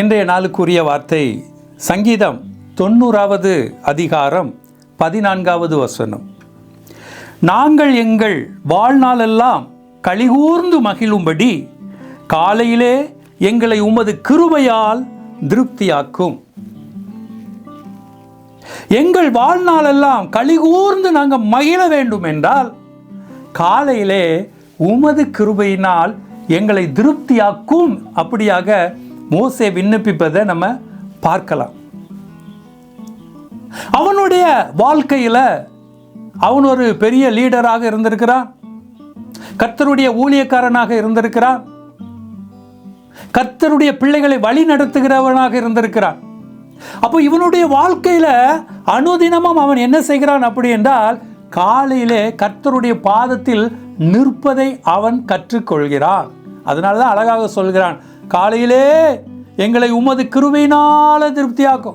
இன்றைய நாளுக்குரிய வார்த்தை சங்கீதம் தொண்ணூறாவது அதிகாரம் பதினான்காவது வசனம். நாங்கள் எங்கள் வாழ்நாளெல்லாம் கழிகூர்ந்து மகிழும்படி காலையிலே எங்களை உமது கிருபையால் திருப்தியாக்கும். எங்கள் வாழ்நாளெல்லாம் கழிகூர்ந்து நாங்கள் மகிழ வேண்டும் என்றால் காலையிலே உமது கிருபையினால் எங்களை திருப்தியாக்கும். அப்படியாக மோசே விண்ணப்பிப்பதை நம்ம பார்க்கலாம். அவனுடைய வாழ்க்கையில் அவன் ஒரு பெரிய லீடராக இருந்திருக்கிறான். கர்த்தருடைய ஊழியக்காரனாக இருந்திருக்கிறான். கர்த்தருடைய பிள்ளைகளை வழி நடத்துகிறவனாக இருந்திருக்கிறான். அப்போ இவனுடைய வாழ்க்கையில அனுதினமும் அவன் என்ன செய்கிறான் அப்படி என்றால் காலையிலே கர்த்தருடைய பாதத்தில் நிற்பதை அவன் கற்றுக்கொள்கிறான். அதனால தான் அழகாக சொல்கிறான் காலையிலே எங்களை உமது கிருபையினால திருப்தியாக்கும்.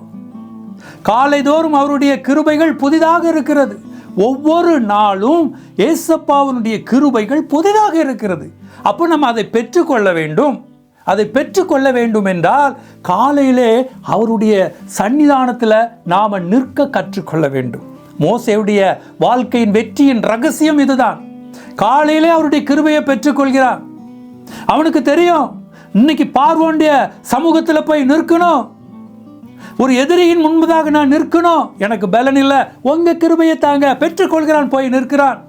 காலைதோறும் அவருடைய கிருபைகள் புதிதாக இருக்கிறது. ஒவ்வொரு நாளும் ஏசப்பாவனுடைய கிருபைகள் புதிதாக இருக்கிறது. அப்போ நம்ம அதை பெற்றுக்கொள்ள வேண்டும். அதை பெற்றுக்கொள்ள வேண்டும் என்றால் காலையிலே அவருடைய சன்னிதானத்தில் நாம் நிற்க கற்றுக்கொள்ள வேண்டும். மோசையுடைய வாழ்க்கையின் வெற்றியின் ரகசியம் இதுதான். காலையிலே அவருடைய கிருபையை பெற்றுக்கொள்கிறான். அவனுக்கு தெரியும் இன்னைக்கு பார்வோண்டிய சமூகத்தில் போய் நிற்கணும். ஒரு எதிரியின் முன்பதாக நான் நிற்கணும். எனக்கு பலன் இல்லை. உங்க கிருபையை தாங்க பெற்றுக்கொள்கிறான் போய் நிற்கிறான்.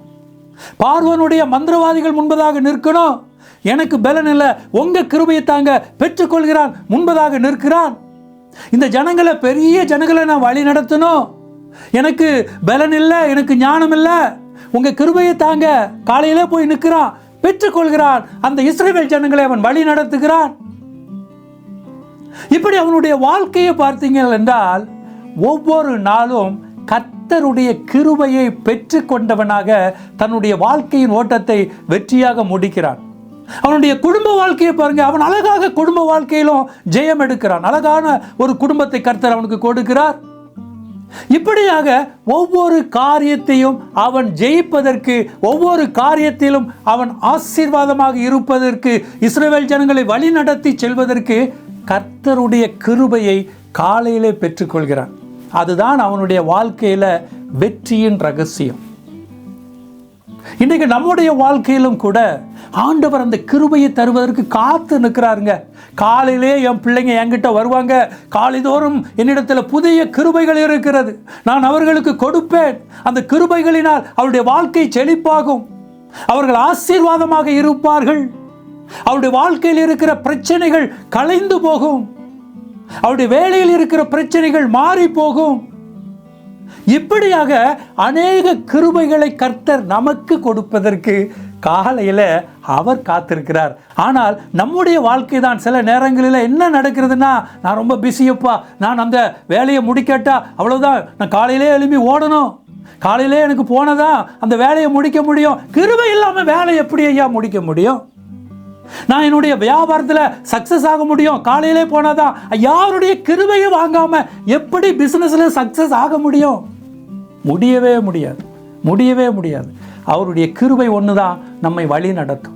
பார்வனுடைய மந்திரவாதிகள் முன்பதாக நிற்கணும். எனக்கு பலன் இல்லை. உங்க கிருபையை தாங்க பெற்றுக்கொள்கிறான். முன்பதாக நிற்கிறான். இந்த ஜனங்களை பெரிய ஜனங்களை நான் வழி நடத்தணும். எனக்கு பலன் இல்லை. எனக்கு ஞானம் இல்லை. உங்க கிருபையை தாங்க காலையிலே போய் நிற்கிறான். பெற்றுக்கொள்கிறான். அந்த இஸ்ரேல் ஜனங்களை அவன் வழி நடத்துகிறான். இப்படி அவனுடைய வாழ்க்கையை பார்த்தீங்கள் என்றால் ஒவ்வொரு நாளும் கர்த்தருடைய கிருபையை பெற்று கொண்டவனாக தன்னுடைய வாழ்க்கையின் ஓட்டத்தை வெற்றியாக முடிக்கிறான். அவனுடைய குடும்ப வாழ்க்கையை பாருங்க அவன் அழகாக குடும்ப வாழ்க்கையிலும் ஜெயம் எடுக்கிறான். அழகான ஒரு குடும்பத்தை கர்த்தர் அவனுக்கு கொடுக்கிறார். இப்படியாக ஒவ்வொரு காரியத்தையும் அவன் ஜெயிப்பதற்கு ஒவ்வொரு காரியத்திலும் அவன் ஆசீர்வாதமாக இருப்பதற்கு இஸ்ரேல் ஜனங்களை வழி நடத்தி செல்வதற்கு கர்த்தருடைய கிருபையை காலையிலே பெற்றுக்கொள்கிறான். அதுதான் அவனுடைய வாழ்க்கையில வெற்றியின் ரகசியம். இன்றைக்கு நம்முடைய வாழ்க்கையிலும் கூட ஆண்டவர் அந்த கிருபையை தருவதற்கு காத்து நிற்கிறாருங்க. காலையிலே என் பிள்ளைங்க என்கிட்ட வருவாங்க. காலைதோறும் என்னிடத்தில் புதிய கிருபைகள் இருக்கிறது. நான் அவர்களுக்கு கொடுப்பேன். அந்த கிருபைகளினால் அவருடைய வாழ்க்கை செழிப்பாகும். அவர்கள் ஆசீர்வாதமாக இருப்பார்கள். அவருடைய வாழ்க்கையில் இருக்கிற பிரச்சனைகள் கலைந்து போகும். அவருடைய வேலையில் இருக்கிற பிரச்சனைகள் மாறி போகும். இப்படியாக அநேக கிருபைகளை கர்த்தர் நமக்கு கொடுப்பதற்கு காலையில் அவர் காத்திருக்கிறார். ஆனால் நம்முடைய வாழ்க்கை தான் சில நேரங்களில் என்ன நடக்கிறதுனா நான் ரொம்ப பிஸியப்பா நான் அந்த வேலையை முடிக்கட்டா அவ்வளோதான் நான் காலையிலே எழுப்பி ஓடணும். காலையிலே எனக்கு போனதா அந்த வேலையை முடிக்க முடியும். கிருவை இல்லாமல் வேலை எப்படி ஐயா முடிக்க முடியும்? நான் என்னுடைய வியாபாரத்தில் சக்ஸஸ் ஆக முடியும். காலையிலே போனாதான் யாருடைய கிருவையை வாங்காம எப்படி பிஸ்னஸில் சக்ஸஸ் ஆக முடியும்? முடியவே முடியாது. முடியவே முடியாது. அவருடைய கிருபை ஒன்று தான் நம்மை வழி நடத்தும்.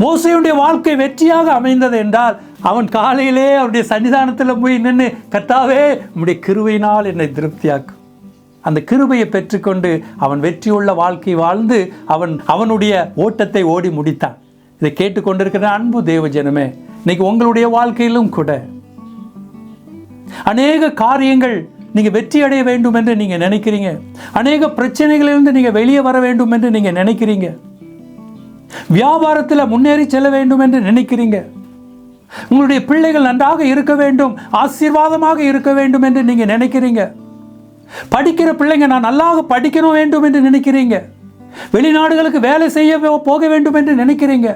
மோசையுடைய வாழ்க்கை வெற்றியாக அமைந்தது என்றால் அவன் காலையிலே அவருடைய சன்னிதானத்தில் போய் நின்று கத்தாவே உம்முடைய கிருவையினால் என்னை திருப்தியாக்கும் அந்த கிருபையை பெற்றுக்கொண்டு அவன் வெற்றியுள்ள வாழ்க்கை வாழ்ந்து அவன் அவனுடைய ஓட்டத்தை ஓடி முடித்தான். இதை கேட்டுக்கொண்டிருக்கிற அன்பு தேவஜனமே இன்னைக்கு உங்களுடைய வாழ்க்கையிலும் கூட அநேக காரியங்கள் நீங்கள் வெற்றி அடைய வேண்டும் என்று நீங்கள் நினைக்கிறீங்க. அநேக பிரச்சனைகளிலிருந்து நீங்கள் வெளியே வர வேண்டும் என்று நீங்கள் நினைக்கிறீங்க. வியாபாரத்தில் முன்னேறி செல்ல வேண்டும் என்று நினைக்கிறீங்க. உங்களுடைய பிள்ளைகள் நன்றாக இருக்க வேண்டும் ஆசீர்வாதமாக இருக்க வேண்டும் என்று நீங்கள் நினைக்கிறீங்க. படிக்கிற பிள்ளைங்க நான் நல்லாக படிக்கணும் வேண்டும் என்று நினைக்கிறீங்க. வெளிநாடுகளுக்கு வேலை செய்ய போக வேண்டும் என்று நினைக்கிறீங்க.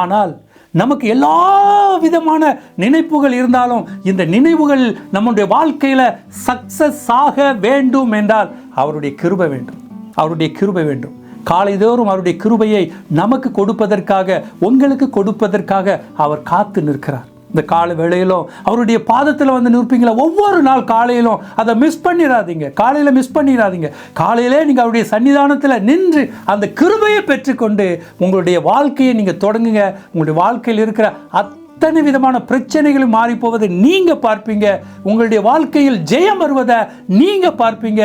ஆனால் நமக்கு எல்லா விதமான நினைப்புகள் இருந்தாலும் இந்த நினைவுகள் நம்முடைய வாழ்க்கையில் சக்சஸ் ஆக வேண்டும் என்றால் அவருடைய கிருபை வேண்டும். அவருடைய கிருபை வேண்டும். காலைதோறும் அவருடைய கிருபையை நமக்கு கொடுப்பதற்காக உங்களுக்கு கொடுப்பதற்காக அவர் காத்து நிற்கிறார். இந்த கால வேளையிலும் அவருடைய பாதத்தில் வந்து நிற்பீங்களா? ஒவ்வொரு நாள் காலையிலும் அதை மிஸ் பண்ணிடாதீங்க காலையில் மிஸ் பண்ணிடாதீங்க காலையிலே நீங்கள் அவருடைய சன்னிதானத்தில் நின்று அந்த கிருபையை பெற்றுக்கொண்டு உங்களுடைய வாழ்க்கையை நீங்கள் தொடங்குங்க. உங்களுடைய வாழ்க்கையில் இருக்கிற அத்தனை விதமான பிரச்சனைகளும் மாறிப்போவதை நீங்கள் பார்ப்பீங்க. உங்களுடைய வாழ்க்கையில் ஜெயம் வருவதை நீங்கள் பார்ப்பீங்க.